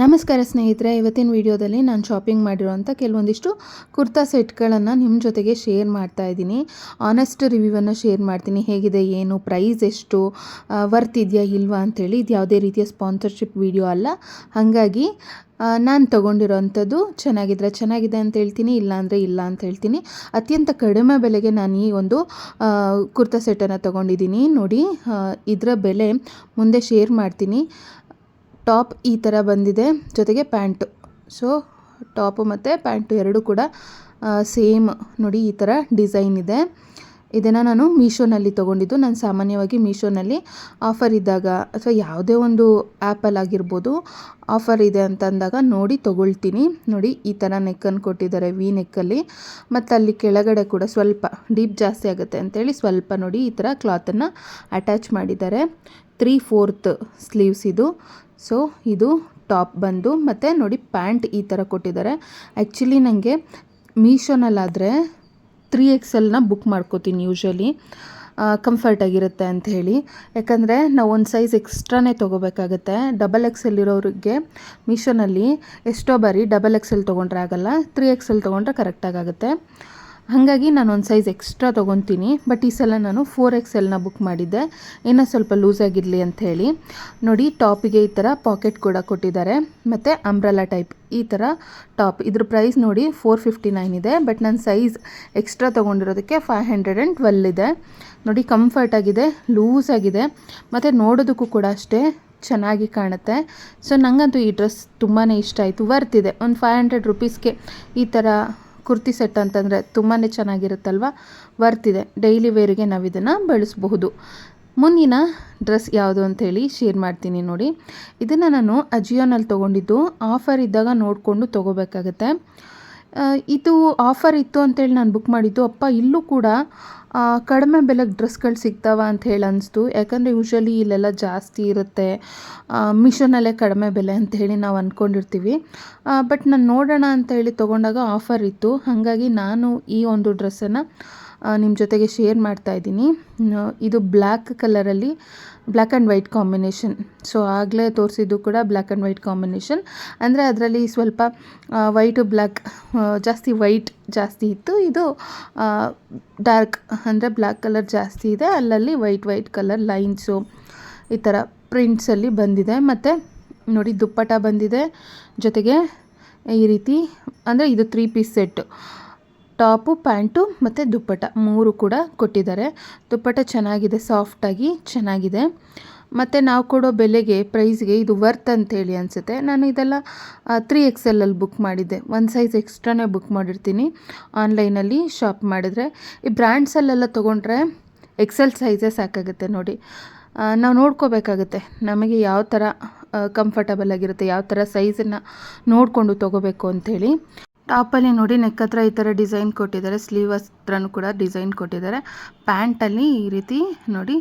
ನಮಸ್ಕಾರ ಸ್ನೇಹಿತರೆ, ಇವತ್ತಿನ ವಿಡಿಯೋದಲ್ಲಿ ನಾನು ಶಾಪಿಂಗ್ ಮಾಡಿರೋಂಥ ಕೆಲವೊಂದಿಷ್ಟು ಕುರ್ತಾ ಸೆಟ್ಗಳನ್ನು ನಿಮ್ಮ ಜೊತೆಗೆ ಶೇರ್ ಮಾಡ್ತಾ ಇದ್ದೀನಿ. ಆನೆಸ್ಟ್ ರಿವ್ಯೂವನ್ನು ಶೇರ್ ಮಾಡ್ತೀನಿ. ಹೇಗಿದೆ, ಏನು ಪ್ರೈಸ್ ಎಷ್ಟು ವರ್ತ್ ಇದೆಯಾ, ಇಲ್ವಾ ಅಂಥೇಳಿ ಇದು ಯಾವುದೇ ರೀತಿಯ ಸ್ಪಾನ್ಸರ್ಶಿಪ್ ವಿಡಿಯೋ ಅಲ್ಲ. ಹಾಗಾಗಿ ನಾನು ತೊಗೊಂಡಿರೋವಂಥದ್ದು ಚೆನ್ನಾಗಿದ್ರೆ ಚೆನ್ನಾಗಿದೆ ಅಂತ ಹೇಳ್ತೀನಿ ಇಲ್ಲ ಅಂದರೆ ಇಲ್ಲ ಅಂತ ಹೇಳ್ತೀನಿ. ಅತ್ಯಂತ ಕಡಿಮೆ ಬೆಲೆಗೆ ನಾನು ಈ ಒಂದು ಕುರ್ತಾ ಸೆಟ್ಟನ್ನು ತೊಗೊಂಡಿದ್ದೀನಿ. ನೋಡಿ ಇದರ ಬೆಲೆ ಮುಂದೆ ಶೇರ್ ಮಾಡ್ತೀನಿ. ಟಾಪ್ ಈ ಥರ ಬಂದಿದೆ, ಜೊತೆಗೆ ಪ್ಯಾಂಟು. ಸೊ, ಟಾಪು ಮತ್ತು ಪ್ಯಾಂಟು ಎರಡೂ ಕೂಡ ಸೇಮ್ ನೋಡಿ ಈ ಥರ ಡಿಸೈನ್ ಇದೆ. ಇದನ್ನು ನಾನು ಮೀಶೋನಲ್ಲಿ ತೊಗೊಂಡಿದ್ದು. ನಾನು ಸಾಮಾನ್ಯವಾಗಿ ಮೀಶೋನಲ್ಲಿ ಆಫರ್ ಇದ್ದಾಗ, ಅಥವಾ ಯಾವುದೇ ಒಂದು ಆ್ಯಪಲ್ಲಾಗಿರ್ಬೋದು ಆಫರ್ ಇದೆ ಅಂತ ಅಂದಾಗ ನೋಡಿ ತೊಗೊಳ್ತೀನಿ. ನೋಡಿ, ಈ ಥರ ನೆಕ್ಕನ್ನು ಕೊಟ್ಟಿದ್ದಾರೆ ವಿ ನೆಕ್ಕಲ್ಲಿ ಮತ್ತು ಅಲ್ಲಿ ಕೆಳಗಡೆ ಕೂಡ ಸ್ವಲ್ಪ ಡೀಪ್ ಜಾಸ್ತಿ ಆಗುತ್ತೆ ಅಂತೇಳಿ ಸ್ವಲ್ಪ ನೋಡಿ ಈ ಥರ ಕ್ಲಾತನ್ನು ಅಟ್ಯಾಚ್ ಮಾಡಿದ್ದಾರೆ. ತ್ರೀ ಫೋರ್ತ್ ಸ್ಲೀವ್ಸ್ ಇದು. ಸೊ ಇದು ಟಾಪ್ ಬಂದು ಮತ್ತು ನೋಡಿ ಪ್ಯಾಂಟ್ ಈ ಥರ ಕೊಟ್ಟಿದ್ದಾರೆ. ಆ್ಯಕ್ಚುಲಿ ನನಗೆ ಮೀಶೋನಲ್ಲಾದರೆ ತ್ರೀ ಎಕ್ಸ್ ಎಲ್ನ ಬುಕ್ ಮಾಡ್ಕೋತೀನಿ ಯೂಶ್ವಲಿ ಕಂಫರ್ಟ್ ಆಗಿರುತ್ತೆ ಅಂತ ಹೇಳಿ. ಯಾಕಂದರೆ ನಾವು ಒಂದು ಸೈಜ್ ಎಕ್ಸ್ಟ್ರಾನೇ ತೊಗೋಬೇಕಾಗತ್ತೆ. ಡಬಲ್ ಎಕ್ಸೆಲ್ ಇರೋರಿಗೆ ಮೀಶೋನಲ್ಲಿ ಎಷ್ಟೋ ಬಾರಿ ಡಬಲ್ ಎಕ್ಸೆಲ್ ತೊಗೊಂಡ್ರೆ ಆಗಲ್ಲ ತ್ರೀ ಎಕ್ಸೆಲ್ ತೊಗೊಂಡ್ರೆ ಕರೆಕ್ಟಾಗಿ ಆಗುತ್ತೆ ಹಾಗಾಗಿ ನಾನು ಒಂದು ಸೈಜ್ ಎಕ್ಸ್ಟ್ರಾ ತೊಗೊತೀನಿ. ಬಟ್ ಈ ಸಲ ನಾನು ಫೋರ್ ಎಕ್ಸ್ ಎಲ್ನ ಬುಕ್ ಮಾಡಿದ್ದೆ. ಇನ್ನೂ ಸ್ವಲ್ಪ ಲೂಸ್ ಆಗಿರಲಿ ಹೇಳಿ. ನೋಡಿ ಟಾಪಿಗೆ ಈ ಥರ ಪಾಕೆಟ್ ಕೂಡ ಕೊಟ್ಟಿದ್ದಾರೆ. ಮತ್ತು ಅಂಬ್ರಲಾ ಟೈಪ್ ಈ ಥರ ಟಾಪ್ ಇದ್ರ ಪ್ರೈಸ್ ನೋಡಿ ಫೋರ್ ಫಿಫ್ಟಿ ನೈನ್ ಇದೆ. ಬಟ್ ನನ್ನ ಸೈಜ್ ಎಕ್ಸ್ಟ್ರಾ ತೊಗೊಂಡಿರೋದಕ್ಕೆ ಫೈವ್ ಹಂಡ್ರೆಡ್ ಆ್ಯಂಡ್ ಟ್ವೆಲ್ ಇದೆ. ನೋಡಿ ಕಂಫರ್ಟ್ ಆಗಿದೆ ಲೂಸ್ ಆಗಿದೆ. ಮತ್ತು ನೋಡೋದಕ್ಕೂ ಕೂಡ ಅಷ್ಟೇ ಚೆನ್ನಾಗಿ ಕಾಣುತ್ತೆ. ಸೊ ನನಗಂತೂ ಈ ಡ್ರೆಸ್ ತುಂಬಾ ಇಷ್ಟ ಆಯಿತು. ವರ್ತಿದೆ ಒಂದು ಫೈವ್ ಹಂಡ್ರೆಡ್ ರುಪೀಸ್ಗೆ ಈ ಥರ ಕುರ್ತಿ ಸೆಟ್ ಅಂತಂದರೆ ತುಂಬಾ ಚೆನ್ನಾಗಿರುತ್ತಲ್ವ? ವರ್ತಿದೆ. ಡೈಲಿ ವೇರಿಗೆ ನಾವು ಇದನ್ನು ಬಳಸಬಹುದು. ಮುಂದಿನ ಡ್ರೆಸ್ ಯಾವುದು ಅಂಥೇಳಿ ಶೇರ್ ಮಾಡ್ತೀನಿ ನೋಡಿ. ಇದನ್ನು ನಾನು ಅಜಿಯೋನಲ್ಲಿ ತೊಗೊಂಡಿದ್ದು, ಆಫರ್ ಇದ್ದಾಗ ನೋಡಿಕೊಂಡು ತೊಗೋಬೇಕಾಗತ್ತೆ. ಇದು ಆಫರ್ ಇತ್ತು ಅಂತೇಳಿ ನಾನು ಬುಕ್ ಮಾಡಿದ್ದು. ಅಪ್ಪ, ಇಲ್ಲೂ ಕೂಡ ಕಡಿಮೆ ಬೆಲೆಗೆ ಡ್ರೆಸ್ಗಳು ಸಿಗ್ತಾವ ಅಂತ ಹೇಳಿ ಅನ್ನಿಸ್ತು ಯಾಕಂದರೆ ಯೂಶ್ವಲಿ ಇಲ್ಲೆಲ್ಲ ಜಾಸ್ತಿ ಇರುತ್ತೆ. ಮಿಶೋನಲ್ಲೇ ಕಡಿಮೆ ಬೆಲೆ ಅಂತ ಹೇಳಿ ನಾವು ಅಂದ್ಕೊಂಡಿರ್ತೀವಿ ಬಟ್ ನಾನು ನೋಡೋಣ ಅಂತ ಹೇಳಿ ತೊಗೊಂಡಾಗ ಆಫರ್ ಇತ್ತು. ಹಾಗಾಗಿ ನಾನು ಈ ಒಂದು ಡ್ರೆಸ್ಸನ್ನು ನಿಮ್ಮ ಜೊತೆಗೆ ಶೇರ್ ಮಾಡ್ತಾ ಇದ್ದೀನಿ. ಇದು ಬ್ಲ್ಯಾಕ್ ಕಲರಲ್ಲಿ black and white combination so ಆಗಲೇ ತೋರಿಸಿದ್ದು ಕೂಡ ಬ್ಲ್ಯಾಕ್ ಆ್ಯಂಡ್ ವೈಟ್ ಕಾಂಬಿನೇಷನ್ ಅಂದರೆ ಅದರಲ್ಲಿ ಸ್ವಲ್ಪ ವೈಟು ಬ್ಲ್ಯಾಕ್ ಜಾಸ್ತಿ ವೈಟ್ ಜಾಸ್ತಿ ಇತ್ತು. ಇದು ಡಾರ್ಕ್ ಅಂದರೆ ಬ್ಲ್ಯಾಕ್ ಕಲರ್ ಜಾಸ್ತಿ ಇದೆ. ಅಲ್ಲಲ್ಲಿ ವೈಟ್ ವೈಟ್ ಕಲರ್ ಲೈನ್ಸು ಈ ಥರ ಪ್ರಿಂಟ್ಸಲ್ಲಿ ಬಂದಿದೆ. ಮತ್ತು ನೋಡಿ ದುಪ್ಪಟ ಬಂದಿದೆ. ಜೊತೆಗೆ ಈ ರೀತಿ, ಅಂದರೆ ಇದು three piece set top, pant ಮತ್ತು ದುಪ್ಪಟ ಮೂರು ಕೂಡ ಕೊಟ್ಟಿದ್ದಾರೆ. ದುಪ್ಪಟ ಚೆನ್ನಾಗಿದೆ ಸಾಫ್ಟಾಗಿ ಚೆನ್ನಾಗಿದೆ. ಮತ್ತು ನಾವು ಕೊಡೋ ಬೆಲೆಗೆ ಪ್ರೈಸ್ಗೆ ಇದು ವರ್ತ್ ಅಂತೇಳಿ ಅನಿಸುತ್ತೆ. ನಾನು ಇದೆಲ್ಲ ತ್ರೀ ಎಲ್ಲಲ್ಲಿ ಬುಕ್ ಮಾಡಿದ್ದೆ. ಒಂದು ಸೈಜ್ ಎಕ್ಸ್ಟ್ರಾನೇ ಬುಕ್ ಮಾಡಿರ್ತೀನಿ. ಆನ್ಲೈನಲ್ಲಿ ಶಾಪ್ ಮಾಡಿದರೆ. ಈ ಬ್ರ್ಯಾಂಡ್ಸಲ್ಲೆಲ್ಲ ತೊಗೊಂಡ್ರೆ ಎಕ್ಸೆಲ್ ಸೈಜೇ ಸಾಕಾಗುತ್ತೆ ನೋಡಿ. ನಾವು ನೋಡ್ಕೋಬೇಕಾಗುತ್ತೆ. ನಮಗೆ ಯಾವ ಥರ ಕಂಫರ್ಟಬಲ್ ಆಗಿರುತ್ತೆ, ಯಾವ ಥರ ಸೈಜನ್ನು ನೋಡಿಕೊಂಡು ತೊಗೋಬೇಕು ಅಂಥೇಳಿ ಟಾಪಲ್ಲಿ ನೋಡಿ ನೆಕ್ ಹತ್ರ ಈ ಥರ ಡಿಸೈನ್ ಕೊಟ್ಟಿದ್ದಾರೆ. ಸ್ಲೀವ್ ಹತ್ರನೂ ಕೂಡ ಡಿಸೈನ್ ಕೊಟ್ಟಿದ್ದಾರೆ. ಪ್ಯಾಂಟಲ್ಲಿ ಈ ರೀತಿ ನೋಡಿ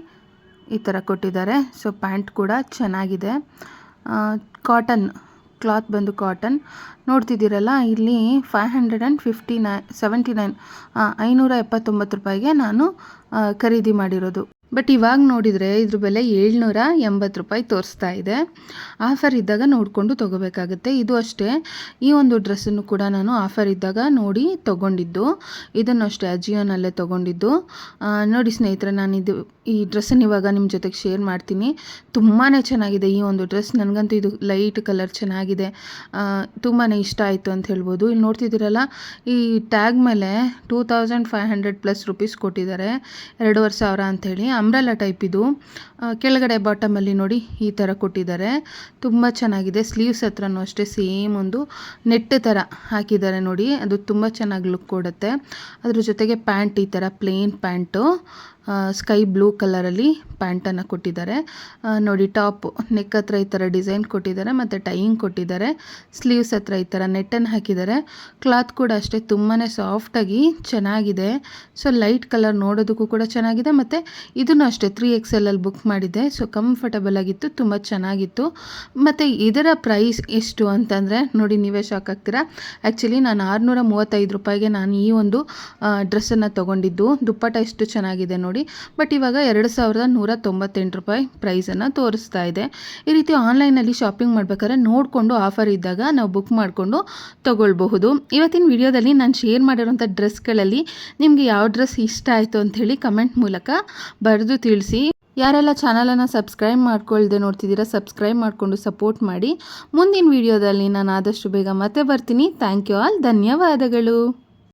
ಈ ಥರ ಕೊಟ್ಟಿದ್ದಾರೆ. ಸೊ ಪ್ಯಾಂಟ್ ಕೂಡ ಚೆನ್ನಾಗಿದೆ. ಕಾಟನ್ ಕ್ಲಾತ್ ಬಂದು ಕಾಟನ್ ನೋಡ್ತಿದ್ದೀರಲ್ಲ, ಇಲ್ಲಿ five hundred and fifty nine seventy nine ಐನೂರ ಎಪ್ಪತ್ತೊಂಬತ್ತು ರೂಪಾಯಿಗೆ ನಾನು ಖರೀದಿ ಮಾಡಿರೋದು. ಬಟ್ ಇವಾಗ ನೋಡಿದರೆ ಇದ್ರ ಬೆಲೆ ಏಳ್ನೂರ ಎಂಬತ್ತು ರೂಪಾಯಿ ತೋರಿಸ್ತಾ ಇದೆ. ಆಫರ್ ಇದ್ದಾಗ ನೋಡಿಕೊಂಡು ತೊಗೋಬೇಕಾಗುತ್ತೆ. ಇದು ಅಷ್ಟೇ. ಈ ಒಂದು ಡ್ರೆಸ್ಸನ್ನು ಕೂಡ ನಾನು ಆಫರ್ ಇದ್ದಾಗ ನೋಡಿ ತೊಗೊಂಡಿದ್ದು. ಇದನ್ನು ಅಷ್ಟೇ ಅಜಿಯೋನಲ್ಲೇ ತೊಗೊಂಡಿದ್ದು. ನೋಡಿ ಸ್ನೇಹಿತರೆ ನಾನು ಇದು ಈ ಡ್ರೆಸ್ಸನ್ನು ಇವಾಗ ನಿಮ್ಮ ಜೊತೆಗೆ ಶೇರ್ ಮಾಡ್ತೀನಿ. ತುಂಬಾ ಚೆನ್ನಾಗಿದೆ ಈ ಒಂದು ಡ್ರೆಸ್. ನನಗಂತೂ ಇದು ಲೈಟ್ ಕಲರ್ ಚೆನ್ನಾಗಿದೆ. ತುಂಬಾ ಇಷ್ಟ ಆಯಿತು ಅಂತ ಹೇಳ್ಬೋದು. ಇಲ್ಲಿ ನೋಡ್ತಿದ್ದೀರಲ್ಲ, ಈ ಟ್ಯಾಗ್ ಮೇಲೆ two thousand five hundred plus rupees ಕೊಟ್ಟಿದ್ದಾರೆ. ಎರಡೂವರೆ ಸಾವಿರ ಅಂಥೇಳಿ ಅಂಬ್ರೆಲಾ ಟೈಪ್ ಇದು. ಕೆಳಗಡೆ ಬಾಟಮಲ್ಲಿ ನೋಡಿ ಈ ಥರ ಕೊಟ್ಟಿದ್ದಾರೆ. ತುಂಬ ಚೆನ್ನಾಗಿದೆ. ಸ್ಲೀವ್ಸ್ ಹತ್ರನೂ ಅಷ್ಟೇ ಸೇಮ್ ಒಂದು ನೆಟ್ ಥರ ಹಾಕಿದ್ದಾರೆ ನೋಡಿ. ಅದು ತುಂಬ ಚೆನ್ನಾಗಿ ಲುಕ್ ಕೊಡುತ್ತೆ. ಅದ್ರ ಜೊತೆಗೆ ಪ್ಯಾಂಟ್ ಈ ಥರ ಪ್ಲೇನ್ ಪ್ಯಾಂಟು. ಸ್ಕೈ ಬ್ಲೂ ಕಲರಲ್ಲಿ ಪ್ಯಾಂಟನ್ನು ಕೊಟ್ಟಿದ್ದಾರೆ. ನೋಡಿ ಟಾಪ್ ನೆಕ್ ಹತ್ರ ಈ ಥರ ಡಿಸೈನ್ ಕೊಟ್ಟಿದ್ದಾರೆ ಮತ್ತು ಟೈಯಿಂಗ್ ಕೊಟ್ಟಿದ್ದಾರೆ. ಸ್ಲೀವ್ಸ್ ಹತ್ರ ಈ ಥರ ನೆಟ್ಟನ್ನು ಹಾಕಿದ್ದಾರೆ. ಕ್ಲಾತ್ ಕೂಡ ಅಷ್ಟೇ ತುಂಬಾ ಸಾಫ್ಟಾಗಿ ಚೆನ್ನಾಗಿದೆ. ಸೊ ಲೈಟ್ ಕಲರ್ ನೋಡೋದಕ್ಕೂ ಕೂಡ ಚೆನ್ನಾಗಿದೆ ಮತ್ತು ಇದನ್ನು ಅಷ್ಟೇ ತ್ರೀ ಎಕ್ಸ್ ಎಲ್ಲಲ್ಲಿ ಬುಕ್ ಮಾಡಿದ್ದೆ. ಸೊ ಕಂಫರ್ಟಬಲ್ ಆಗಿತ್ತು, ತುಂಬ ಚೆನ್ನಾಗಿತ್ತು. ಮತ್ತು ಇದರ ಪ್ರೈಸ್ ಎಷ್ಟು ಅಂತಂದರೆ, ನೋಡಿ, ನೀವೇ ಶಾಕ್ ಆಗ್ತೀರಾ. ಆ್ಯಕ್ಚುಲಿ ನಾನು ಆರುನೂರ ಮೂವತ್ತೈದು ರೂಪಾಯಿಗೆ ನಾನು ಈ ಒಂದು ಡ್ರೆಸ್ಸನ್ನು ತೊಗೊಂಡಿದ್ದು. ದುಪ್ಪಟ ಎಷ್ಟು ಚೆನ್ನಾಗಿದೆ ನೋಡಿ. ನೋಡಿ. ಬಟ್ ಇವಾಗ ಎರಡು ಸಾವಿರದ ನೂರ ತೊಂಬತ್ತೆಂಟು ರೂಪಾಯಿ ಪ್ರೈಸನ್ನು ತೋರಿಸ್ತಾ ಇದೆ. ಈ ರೀತಿ ಆನ್ಲೈನಲ್ಲಿ ಶಾಪಿಂಗ್ ಮಾಡ್ಬೇಕಾದ್ರೆ ನೋಡಿಕೊಂಡು ಆಫರ್ ಇದ್ದಾಗ ನಾವು ಬುಕ್ ಮಾಡಿಕೊಂಡು ತೊಗೊಳ್ಬಹುದು. ಇವತ್ತಿನ ವಿಡಿಯೋದಲ್ಲಿ ನಾನು ಶೇರ್ ಮಾಡಿರೋಂಥ ಡ್ರೆಸ್ಗಳಲ್ಲಿ ನಿಮಗೆ ಯಾವ ಡ್ರೆಸ್ ಇಷ್ಟ ಆಯಿತು ಅಂಥೇಳಿ ಕಮೆಂಟ್ ಮೂಲಕ ಬರೆದು ತಿಳಿಸಿ. ಯಾರೆಲ್ಲ ಚಾನಲನ್ನು ಸಬ್ಸ್ಕ್ರೈಬ್ ಮಾಡ್ಕೊಳ್ದೆ ನೋಡ್ತಿದ್ದೀರಾ ಸಬ್ಸ್ಕ್ರೈಬ್ ಮಾಡಿಕೊಂಡು ಸಪೋರ್ಟ್ ಮಾಡಿ. ಮುಂದಿನ ವಿಡಿಯೋದಲ್ಲಿ ನಾನು ಆದಷ್ಟು ಬೇಗ ಮತ್ತೆ ಬರ್ತೀನಿ. ಥ್ಯಾಂಕ್ ಯು ಆಲ್ ಧನ್ಯವಾದಗಳು.